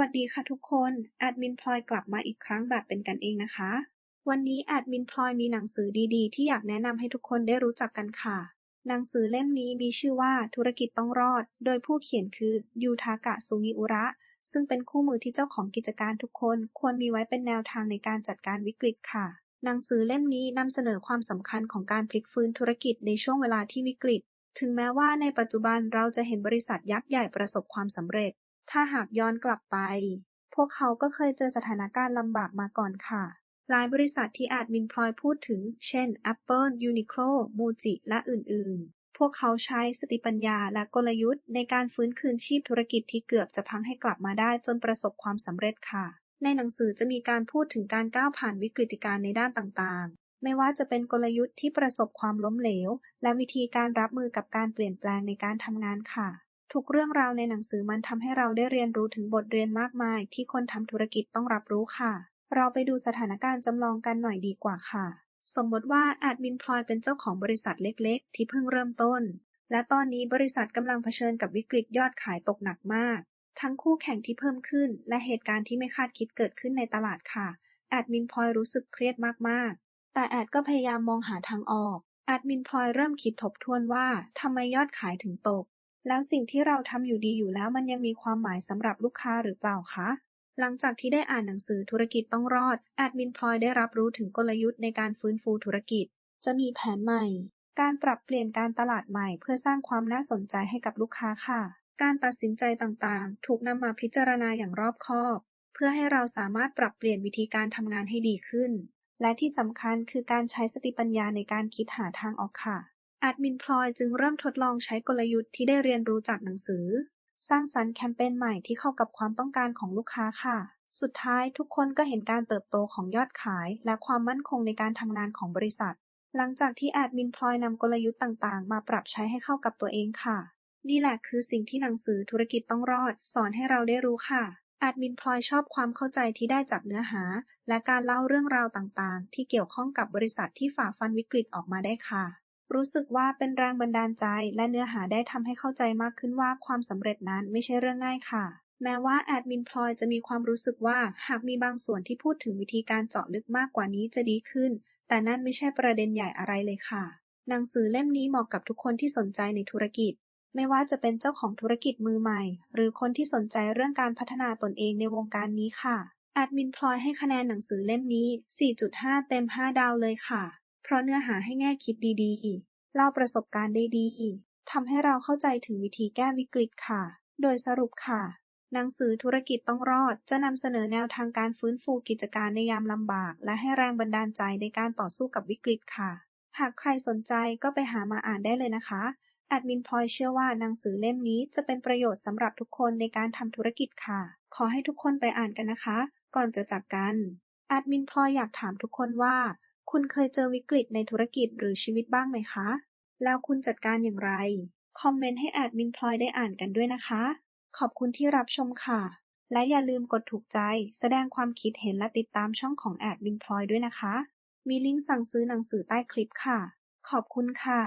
วัสดีค่ะทุกคน แอดมินพลอยกลับมาอีกครั้งแบบเป็นกันเองนะคะ วันนี้แอดมินพลอยมีหนังสือดีๆ ที่อยากแนะนำให้ทุกคนได้รู้จักกันค่ะ หนังสือเล่มนี้มีชื่อว่าธุรกิจต้องรอด โดยผู้เขียนคือยูทากะซุงิอุระ ซึ่งเป็นคู่มือที่เจ้าของกิจการทุกคนควรมีไว้เป็นแนวทางในการจัดการวิกฤตค่ะ หนังสือเล่มนี้นำเสนอความสำคัญของการพลิกฟื้นธุรกิจในช่วงเวลาที่วิกฤตถึงแม้ว่าในปัจจุบันเราจะเห็นบริษัทยักษ์ใหญ่ประสบความสำเร็จ ถ้าหากย้อนกลับไป พวกเขาก็เคยเจอสถานการณ์ลำบากมาก่อนค่ะ หลายบริษัทที่อาจมินพลอยพูดถึง เช่น Apple, Uniqlo, Muji และอื่น ๆ พวกเขาใช้สติปัญญาและกลยุทธ์ในการฟื้นคืนชีพธุรกิจที่เกือบจะพังให้กลับมาได้จนประสบความสำเร็จค่ะ ในหนังสือจะมีการพูดถึงการก้าวผ่านวิกฤตการณ์ในด้านต่าง ๆไม่ว่าจะเป็นกลยุทธ์ที่ประสบความล้มเหลว และวิธีการรับมือกับการเปลี่ยนแปลงในการทำงานค่ะ ทุกเรื่องราวในหนังสือมันทำให้เราได้เรียนรู้ถึงบทเรียนมากมาย ที่คนทำธุรกิจต้องรับรู้ค่ะ เราไปดูสถานการณ์จำลองกันหน่อยดีกว่าค่ะ สมมติว่าแอดมินพลอยเป็นเจ้าของบริษัทเล็กๆ ที่เพิ่งเริ่มต้น และตอนนี้บริษัทกำลังเผชิญกับวิกฤตยอดขายตกหนักมาก ทั้งคู่แข่งที่เพิ่มขึ้น และเหตุการณ์ที่ไม่คาดคิดเกิดขึ้นในตลาดค่ะ แอดมินพลอยรู้สึกเครียดมากๆ แต่แอดก็พยายามมองหาทางออกแอดมินพลอยเริ่มคิดทบทวนว่าทำไมยอดขายถึงตก แล้วสิ่งที่เราทำอยู่ดีอยู่แล้วมันยังมีความหมายสำหรับลูกค้าหรือเปล่าคะ หลังจากที่ได้อ่านหนังสือธุรกิจต้องรอด แอดมินพลอยได้รับรู้ถึงกลยุทธ์ในการฟื้นฟูธุรกิจ จะมีแผนใหม่ การปรับเปลี่ยนการตลาดใหม่ เพื่อสร้างความน่าสนใจให้กับลูกค้าค่ะ การตัดสินใจต่างๆ ถูกนำมาพิจารณาอย่างรอบคอบ เพื่อให้เราสามารถปรับเปลี่ยนวิธีการทำงานให้ดีขึ้น และที่สำคัญคือการใช้สติปัญญาในการคิดหาทางออกค่ะ มินพลอยจึงเริ่มทดลองใช้กลยุทธ์ที่ได้เรียนรู้จากหนังสือ สร้างสรรค์แคมเปญใหม่ที่เข้ากับความต้องการของลูกค้าค่ะ สุดท้ายทุกคนก็เห็นการเติบโตของยอดขาย และความมั่นคงในการทำงานของบริษัท หลังจากที่แอดมินพลอยนำกลยุทธ์ต่างๆ มาปรับใช้ให้เข้ากับตัวเองค่ะ นี่แหละคือสิ่งที่หนังสือธุรกิจต้องรอด สอนให้เราได้รู้ค่ะแอดมินพลอยชอบความเข้าใจที่ได้จากเนื้อหา และการเล่าเรื่องราวต่างๆ ที่เกี่ยวข้องกับบริษัทที่ฝ่าฟันวิกฤตออกมาได้ค่ะ รู้สึกว่าเป็นแรงบันดาลใจ และเนื้อหาได้ทำให้เข้าใจมากขึ้นว่าความสำเร็จนั้นไม่ใช่เรื่องง่ายค่ะแม้ว่าแอดมินพลอยจะมีความรู้สึกว่าหากมีบางส่วนที่พูดถึงวิธีการเจาะลึกมากกว่านี้จะดีขึ้น แต่นั่นไม่ใช่ประเด็นใหญ่อะไรเลยค่ะ หนังสือเล่มนี้เหมาะกับทุกคนที่สนใจในธุรกิจ ไม่ว่าจะเป็นเจ้าของธุรกิจมือใหม่ หรือคนที่สนใจเรื่องการพัฒนาตนเองในวงการนี้ค่ะ แอดมินพลอยให้คะแนนหนังสือเล่มนี้ 4.5 เต็ม 5 ดาวเลยค่ะ เพราะเนื้อหาให้แง่คิดดีๆ เล่าประสบการณ์ได้ดีทำให้เราเข้าใจถึงวิธีแก้วิกฤตค่ะ โดยสรุปค่ะ หนังสือธุรกิจต้องรอดจะนำเสนอแนวทางการฟื้นฟูกิจการในยามลำบาก และให้แรงบันดาลใจในการต่อสู้กับวิกฤตค่ะ หากใครสนใจก็ไปหามาอ่านได้เลยนะคะแอดมินพลอยเชื่อว่าหนังสือเล่มนี้จะเป็นประโยชน์สำหรับทุกคนในการทำธุรกิจค่ะ ขอให้ทุกคนไปอ่านกันนะคะ ก่อนจะจากกันแอดมินพลอยอยากถามทุกคนว่า คุณเคยเจอวิกฤตในธุรกิจหรือชีวิตบ้างไหมคะ แล้วคุณจัดการอย่างไร คอมเมนต์ให้แอดมินพลอยได้อ่านกันด้วยนะคะ ขอบคุณที่รับชมค่ะ และอย่าลืมกดถูกใจ แสดงความคิดเห็นและติดตามช่องของแอดมินพลอยด้วยนะคะ มีลิงก์สั่งซื้อหนังสือใต้คลิปค่ะ ขอบคุณค่ะ